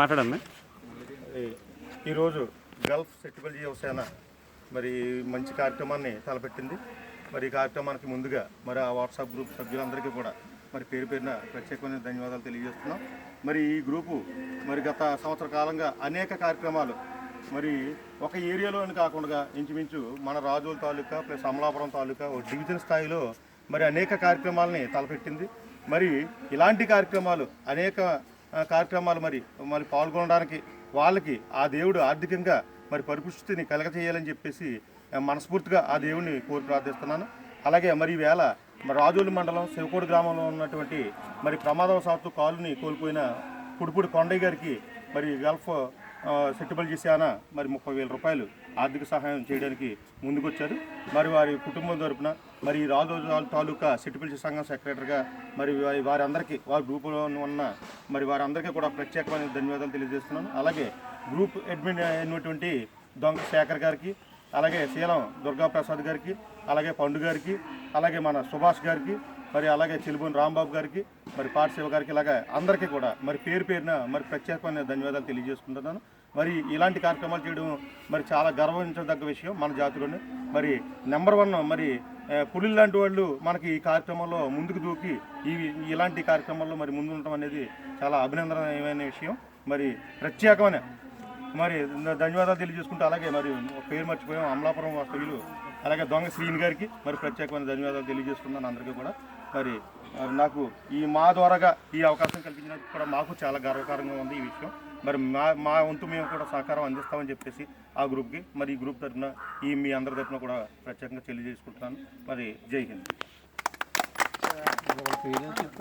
మాట్లాడమ్మా. ఈరోజు గల్ఫ్ సెట్టిబల్ యువసేన మరి మంచి కార్యక్రమాన్ని తలపెట్టింది. మరి ఈ కార్యక్రమానికి ముందుగా మరి ఆ వాట్సాప్ గ్రూప్ సభ్యులందరికీ కూడా మరి పేరు పేరున ప్రత్యేకమైన ధన్యవాదాలు తెలియజేస్తున్నాం. మరి ఈ గ్రూపు మరి గత సంవత్సర కాలంగా అనేక కార్యక్రమాలు మరి ఒక ఏరియాలోని కాకుండా ఇంచుమించు మన రాజోల్ తాలూకా ప్లస్ అమలాపురం తాలూకా ఒక డివిజన్ స్థాయిలో మరి అనేక కార్యక్రమాలని తలపెట్టింది. మరి ఇలాంటి కార్యక్రమాలు అనేక కార్యక్రమాలు మరి మరి పాల్గొనడానికి వాళ్ళకి ఆ దేవుడు ఆర్థికంగా మరి పరిపుష్టిని కలగచేయాలని చెప్పేసి మనస్ఫూర్తిగా ఆ దేవుడిని కోరి ప్రార్థిస్తున్నాను. అలాగే మరి ఈవేళ మరి రాజోలు మండలం శివకోడి గ్రామంలో ఉన్నటువంటి మరి ప్రమాదవశాత్తు కాలుని కోల్పోయిన పుడిపుడి కొండయ్య గారికి మరి గల్ఫ్ సెటిబుల్ చేసేనా మరి ముప్పై వేల రూపాయలు ఆర్థిక సహాయం చేయడానికి ముందుకొచ్చారు. మరి వారి కుటుంబం తరపున మరి ఈ రాజు తాలూకా సెటిబుల్ సంఘం సెక్రటరీగా మరి వారి వారందరికీ వారి గ్రూపులో ఉన్న మరి వారందరికీ కూడా ప్రత్యేకమైన ధన్యవాదాలు తెలియజేస్తున్నాను. అలాగే గ్రూప్ అడ్మిన్ అయినటువంటి దొంగ శేఖర్ గారికి అలాగే శీలం దుర్గా ప్రసాద్ గారికి అలాగే పండు గారికి అలాగే మన సుభాష్ గారికి మరి అలాగే చిలుబోని రాంబాబు గారికి మరి పాఠశివ గారికి ఇలాగే అందరికీ కూడా మరి పేరు పేరున మరి ప్రత్యేకమైన ధన్యవాదాలు తెలియజేసుకుంటున్నాను. మరి ఇలాంటి కార్యక్రమాలు చేయడం మరి చాలా గర్వించదగ్గ విషయం మన జాతిలోనే. మరి నెంబర్ వన్ మరి ఆ, పులులు లాంటి వాళ్ళు మనకి ఈ కార్యక్రమంలో ముందుకు దూకి ఈ ఇలాంటి కార్యక్రమాల్లో మరి ముందు ఉండటం అనేది చాలా అభినందనమైన విషయం. మరి ప్రత్యేకమైన మరి ధన్యవాదాలు తెలియజేసుకుంటూ అలాగే మరి పేరు మర్చిపోయాం అమలాపురం వాస్తవ్యులు అలాగే దొంగ శ్రీని గారికి మరి ప్రత్యేకమైన ధన్యవాదాలు తెలియజేస్తున్నాను అందరికీ కూడా. మరి నాకు ఈ మా ద్వారాగా ఈ అవకాశం కల్పించినందుకు కూడా మాకు చాలా గర్వకారంగా ఉంది ఈ విషయం. మరి మా మా వంతు మేము కూడా సహకారం అందిస్తామని చెప్పేసి ఆ గ్రూప్కి మరి ఈ గ్రూప్ తరఫున ఈ మీ అందరి తరఫున కూడా ప్రత్యేకంగా తెలియజేసుకుంటున్నాను. మరి జై హింద్.